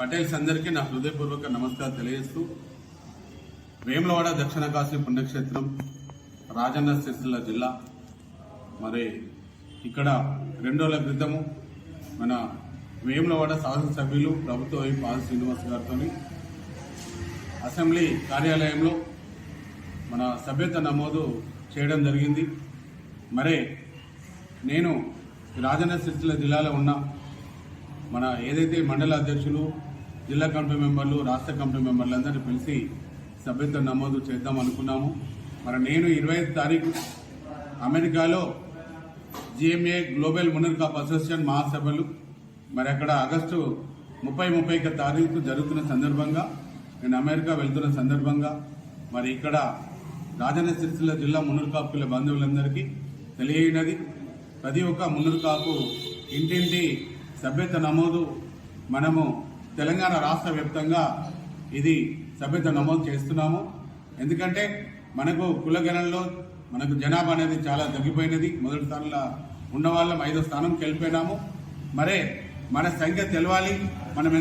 పటేల్స్ అందరికీ నా హృదయపూర్వక నమస్కారం తెలియజేస్తూ వేములవాడ దక్షిణ కాశీ పుణ్యక్షేత్రం రాజన్న సిరిసిల్ల జిల్లా. మరి ఇక్కడ రెండు రోజుల క్రితము మన వేములవాడ శాసనసభ్యులు ప్రభుత్వ వైపు ఆది శ్రీనివాస్ గారితో అసెంబ్లీ కార్యాలయంలో మన సభ్యత నమోదు చేయడం జరిగింది. మరే నేను రాజన్న సిరిసిల్ల జిల్లాలో ఉన్న మన ఏదైతే మండల అధ్యక్షులు జిల్లా కమిటీ మెంబర్లు రాష్ట్ర కమిటీ మెంబర్లు అందరినీ పిలిచి సభ్యత్వ నమోదు చేద్దాం అనుకున్నాము. మరి నేను ఇరవై తారీఖు అమెరికాలో GMA global Munnur Kapu association మహాసభలు మరి అక్కడ ఆగస్టు ముప్పై ముప్పై ఒక తారీఖు జరుగుతున్న సందర్భంగా నేను అమెరికా వెళ్తున్న సందర్భంగా మరి ఇక్కడ రాజన్న సిరిసిల్ల జిల్లా మున్నూరు కాపుల బంధువులందరికీ తెలియనది. ప్రతి ఒక్క మున్నూరు కాపు ఇంటింటి సభ్యత నమోదు మనము తెలంగాణ రాష్ట్ర వ్యాప్తంగా ఇది సభ్యత నమోదు చేస్తున్నాము. ఎందుకంటే మనకు కులగణంలో మనకు జనాభా అనేది చాలా తగ్గిపోయినది. మొదటి స్థానంలో ఉన్న వాళ్ళం ఐదో స్థానంకి వెళ్ళిపోయినాము. మరే మన సంఖ్య తెలవాలి. మనం ఎంత